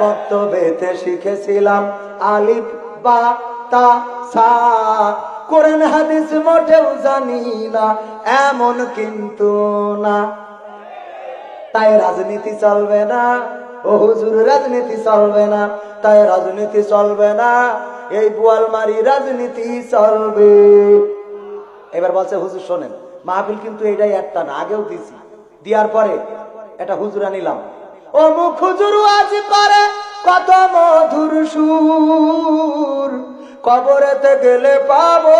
বক্তব্যেতে শিখেছিলাম আলিফ, বা, তা, সা। কোরআন, হাদিস মোটেও জানি না, এমন কিন্তু না। তাই রাজনীতি চলবে না। ও হুজুর, রাজনীতি চলবে না। তাই রাজনীতি চলবে না। এই বুয়ালমারি রাজনীতি চলবে। এবার বলছে, হুজুর, শোনেন, মাহফিল কিন্তু এটাই একটা না, আগেও দিছি দিয়ার পরে এটা হুজুরা নিলাম। ও মুখ হুজুর আজ করে কত মধুর সুর। কবরেতে গেলে পাবো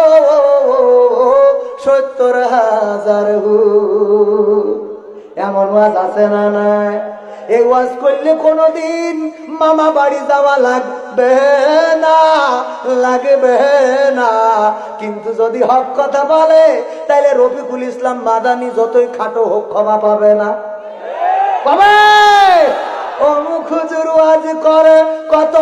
সত্তর হাজার এমন ওয়াজ আছে না নাই? এই ওয়াজ করলে কোনোদিন মামা বাড়ি যাওয়া লাগবে না লাগবে না। কিন্তু যদি হক কথা বলে তাহলে রফিকুল ইসলাম মাদানি যতই খাটো হোক ক্ষমা পাবে না। পাবে? করে কত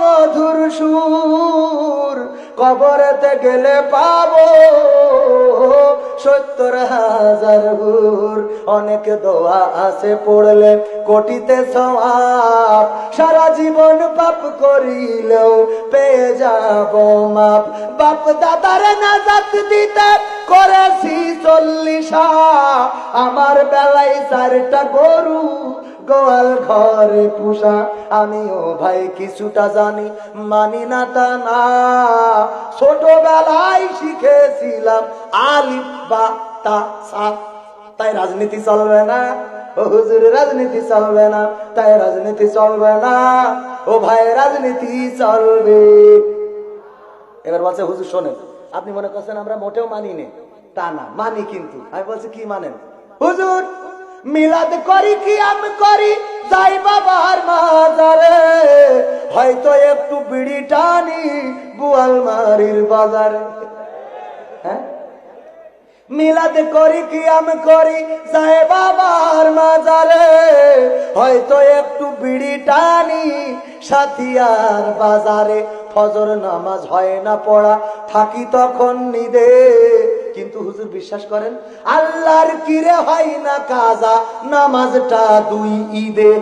মধুর সুর। কবরেতে গেলে পাবো সত্তর হাজার হুর। অনেক দোয়া আছে পড়লে কোটিতে সওয়াব। সারা জীবন পাপ করিলেও পেয়ে যাব মাপ। বাপ দাদার নাজাত দিতে করেছি চল্লিশা। আমার বেলায় চারটা গরু গোয়াল ঘরে পুষা, আমিও ভাই কিছুটা জানি, মানি না তা না। ছোটবেলায় শিখেছিলাম আলিফ বা তা তাই রাজনীতি চলবে না। ও হুজুর, রাজনীতি চলবে না। তাই রাজনীতি চলবে না। ও ভাই, রাজনীতি চলবে। এবার বলছে, হুজুর, শোনেন, আপনি মনে করছেন আমরা মোটেও মানি নে তা না, মানি কিন্তু। আমি বলছি, কি মানেন? হুজুর মিলাদ করি কি আমি করি, যাই বাবার মাজারে। হয়তো একটু বিড়ি টানি বুয়ালমারির বাজারে। হ্যাঁ? মিলাদ করি কি আমি করি, যাই বাবার মাজারে। হয়তো একটু বিড়ি টানি সাথিয়ার বাজারে। ফজর নামাজ হয় না পড়া, থাকি তখন নিদে। কিন্তু হুজুর বিশ্বাস করেন, আল্লাহর কিরে হয় না কাজা, নামাজটা দুই ঈদে।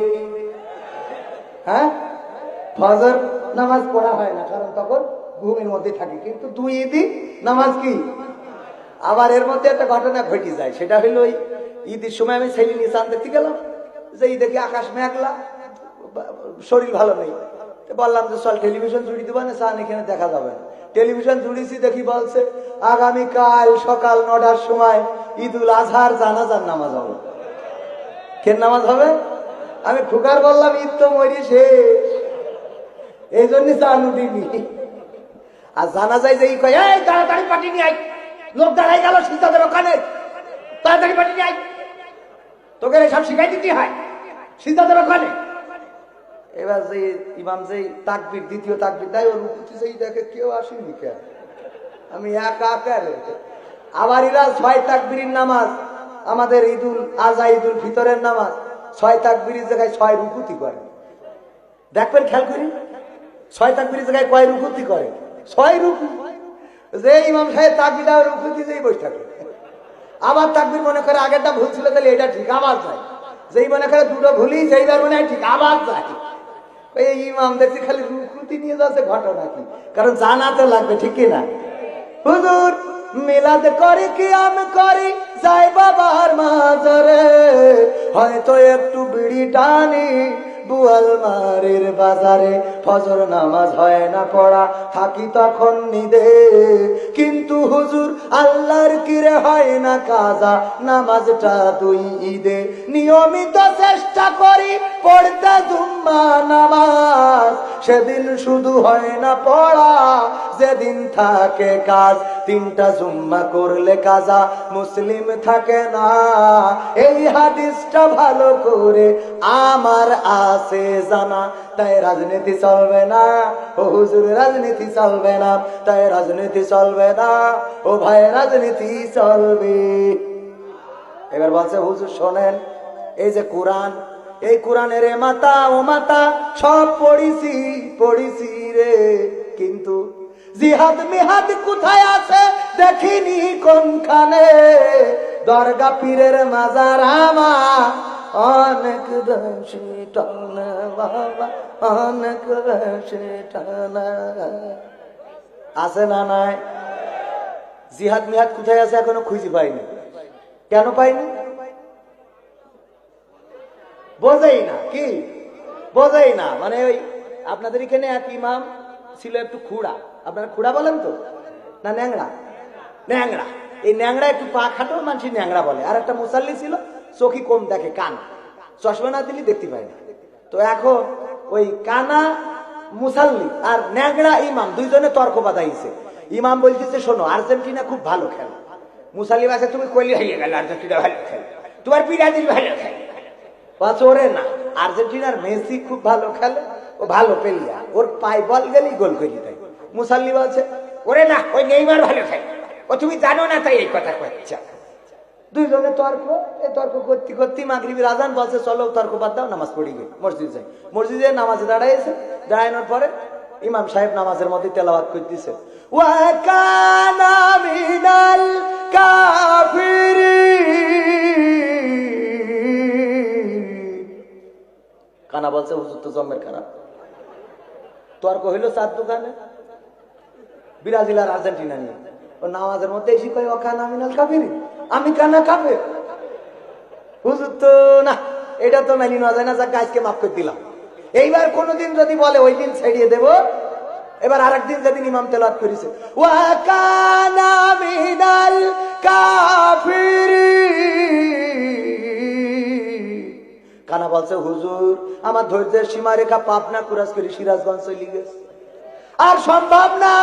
হ্যাঁ? ফজর নামাজ পড়া হয় না, কারণ তখন ঘুমের মধ্যে থাকি, কিন্তু দুই ঈদই নামাজ কি? আবার এর মধ্যে একটা ঘটনা ঘটে যায়, সেটা হলো ওই ঈদের সময় আমি ছেলে নিয়ে চান দেখতে গেলাম, যে এই দেখি আকাশ মেঘলা, শরীর ভালো নেই। বললাম যে, চল টেলিভিশন জুড়ি দেবো না চান এখানে দেখা যাবে না। টেলিভিশন জুড়িছি দেখি বলছে, আগামীকাল সকাল নটার সময় ঈদুল আজহার জানাজার নামাজ হবে। কেন নামাজ হবে? আমি খুকার বললাম, ঈদ তো মরি শেষ। এই জন্য চান উঠিনি। আর জানা যায় যে এই, তাড়াতাড়ি পাটি নিয়ে আয়। লোক দাঁড়াই গেল সীতাদের ওখানে। তাড়াতাড়ি পাটি নিয়ে আয়। তোকে সব শিখাই দিতে হয়। সীতাদের ওখানে। এবার যে ইমাম যে তাকবির, দ্বিতীয় তাকবির দেয় ওর উঠতে সেই দেখে কেউ আসেনি কে আমি একা একা রে। আবার এরা ছয় তাকবির নামাজ, আমাদের ঈদুল আজহা, ঈদুল ফিতরের নামাজ, ছয় তাকবির জায়গায় ছয় রুকুতি করে। দেখবেন খেয়াল করি? ছয় তাকবির জায়গায় কয় রুকুতি করে? ছয় রুকু যে ইমাম সাহেব তাকবির রুকুতি যেই বসে থাকে। আবার তাকবির মনে করে আগেরটা ভুল ছিল, তাহলে এটা ঠিক, আবার যায়। যেই মনে করে দুটো ভুলি সেইবার মনে হয় ঠিক, আবার যায়। এই ইমাম দেখছি খালি রুকুতি নিয়ে যাচ্ছে ঘটনা কি? কারণ জানাতে লাগবে, ঠিক না হুজুর, মেলাদ করি কি আমি করি, যাই বাবার মাজারে। হয়তো একটু বিড়ি টানি বুয়াল মারের বাজারে ফজর নামাজ হয় না পড়া, থাকি তখন নিদে। কিন্তু হুজুর, আল্লাহর কিরে হয় না কাজা? নামাজটা দুই ঈদে। নিয়মিত চেষ্টা করি পড়তে দুম্মা নামাজ। সেদিন শুধু হয় না পড়া, যেদিন থাকে কাজ, তিনটা জুম্মা করলে কাজা, মুসলিম থাকে না। এই হাদিসটা ভালো করে আমার আছে জানা, তাই রাজনীতি চলবে না। ও হুজুর, রাজনীতি চলবে না। তাই রাজনীতি চলবে না। ও ভাই, রাজনীতি চলবে। এবার বলছে, হুজুর, শোনেন, এই যে কোরআন এই কোরআনের মাতা, ও মাতা, সব পড়িছি পড়িছি রে। কিন্তু জিহাদ মিহাদ কোথায় আছে দেখিনি কোনখানে? দরগা পীরের মাজার আমার। অনেক বেশি বাবা, অনেক বেশি আছে না নাই? জিহাদ মিহাদ কোথায় আছে এখনও খুঁজে পাইনি। কেন পাইনি? বোঝাই না, কি? বোঝাই না। মানে ওই আপনাদের এখানে এক ইমাম ছিল একটু খুড়া। আপনারা খুড়া বলেন তো? না ন্যাংরা ন্যাংরা এই ন্যাংরা একটু পা খাটো মানুষ ন্যাংরা বলে। আর একটা মুসাল্লি ছিল চোখি কম দেখে, কান। চশমা না দিলে দেখতে পায় না। তো এখন ওই কানা, মুসাল্লি আর ন্যাংরা ইমাম দুইজনে তর্ক বাঁধাইছে। ইমাম বলতেছে, শোনো, আর্জেন্টিনা খুব ভালো খেলে। মুসাল্লি বাসে তুমি কইলি হয়ে গেল, আর্জেন্টিনা ভালো খেলে। তোমার বিরাজিল ভালো খেলে। পাঁচ ওরে না। আর্জেন্টিনার মেসি খুব ভালো খেলে ও ভালো পেলিয়া ওর পায়ে বল গেলেই গোল করে দেয়। মুসাল্লি বলছে, ওরে না, ওই নেইমার ভালো খেলে। ও তুমি জানো না তাই এই কথা কচ্ছা। দুইজনে তর্ক এই তর্ক করতে করতে মাগরিবি রাজান বলছে, চলো তর্ক বাদ দাও, নামাজ পড়ি গে মসজিদ যাই। মসজিদে নামাজে দাঁড়াইছে। দাঁড়ানোর পরে ইমাম সাহেব নামাজের মধ্যে তেলাওয়াত করতেছে। ওয়াকানা মিনাল কাফিরিন। কানা বলছে, হুজুর তো জন্মের খারাপ তর্ক হইল চার দোকানে? ব্রাজিল আর আর্জেন্টিনা নিয়ে। ও নামাজের মধ্যে এসে কয় অকানা মিনাল কাফিরি, আমি কানা কাফে হুজুর তো, না, এটা তো মেনে নেওয়া যায় না, যাকে, আজকে মাফ করে দিলাম। এইবার কোনোদিন যদি বলে, ওই দিন ছেড়িয়ে দেব। এবার আর একদিন যেদিন ইমাম তেলাত করেছে ওয়াকানা মিনাল কাফিরিন বলছে, হুজুর, আমার ধৈর্যের সীমা রেখা পাবনা কুরাজ করে সিরাজগঞ্জ চলে গেছে। আর সম্ভব না,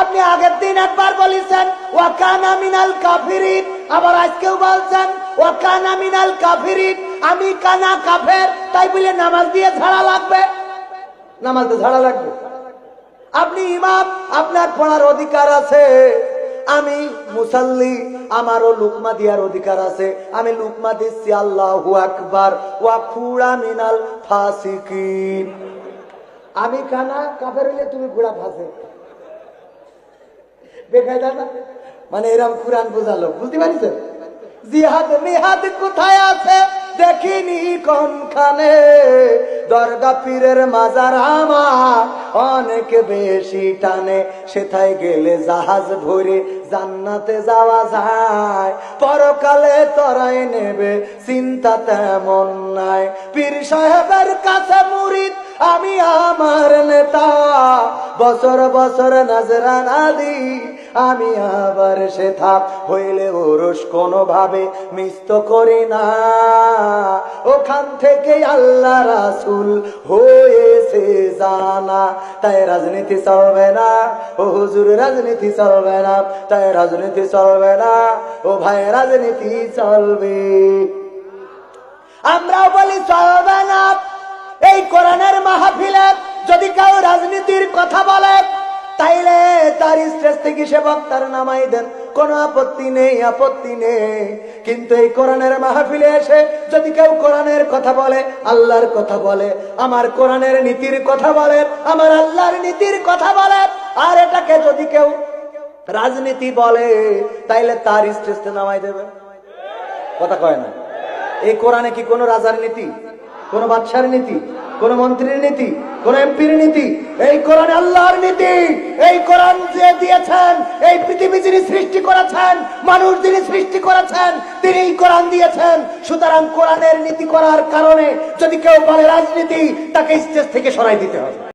আপনি আগের দিন একবার বলেছেন ওয়াকানা মিনাল কাফিরিন। আবার আজকেও বলছেন ও ওয়াকানা মিনাল কাফিরিন। আমি কানা কাফের, তাই বলে নামাজ দিয়ে ছাড়া লাগবে? নামাজ দিয়ে ছাড়া লাগবে? আপনি ইমাম, আপনার পড়ার অধিকার আছে। আমি মুসাল্লি, আমারও লুকমা দিয়ার অধিকার আছে। আমি লুকমা দিচ্ছি আল্লাহু আকবার। ওয়া খুড়া মিনাল ফাসিকিন। আমি কানা কাফের হইলে তুমি ঘোড়া ফাঁসে বেকায়দা না? মানে এরম কোরআন বোঝালো। বুঝতে পারিস? জিহাদ, মিহাদ কোথায় আছে? দেখিনি কোনখানে। দরগা পীরের মাজার আমার অনেক বেশি টানে। সেথায় গেলে জাহাজ ভরে জান্নাতে যাওয়া যায়। পরকালে তরাই নেবে, চিন্তা তেমন নাই। পীর সাহেবের কাছে মুরিদ আমি আমার নেতা, বছর বছর নজরানা দি আমি আবার সেথা হইলে ওরস কোনোভাবে মিস্ত করি না। ওখান থেকে আল্লাহ রাসুল হয়েছে জানা। তাই রাজনীতি চলবে না। ও হুজুর, রাজনীতি চলবে না। তাই রাজনীতি চলবে না। ও ভাই, রাজনীতি চলবে। আমরা বলি চলবে না। এই কোরআনের মাহফিলে যদি কেউ রাজনীতির কথা বলে, তাইলে তার স্টেজ থেকে সে বক্তার নামাই দেন। কোনো আপত্তি নেই আপত্তি নেই। কিন্তু এই কোরআনের মাহফিলে এসে যদি কেউ কোরআনের কথা বলে, আল্লাহর কথা বলে, আমার কোরআনের নীতির কথা বলে, আমার আল্লাহর নীতির কথা বলে, আর এটাকে যদি কেউ রাজনীতি বলে, তাইলে তার স্টেজতে নামাই দেবে। কথা কয় না? এই কোরআনে কি কোনো রাজার নীতি? কোন বাদশার নীতি, কোন মন্ত্রীর নীতি, কোন এমপির নীতি, এই কোরআন আল্লাহর নীতি, এই কোরআন যে দিয়েছেন, এই পৃথিবী যিনি সৃষ্টি করেছেন, মানুষ যিনি সৃষ্টি করেছেন তিনি এই কোরআন দিয়েছেন। সুতরাং কোরআনের নীতি করার কারণে যদি কেউ বলে রাজনীতি, তাকে স্টেজ থেকে সরাই দিতে হবে।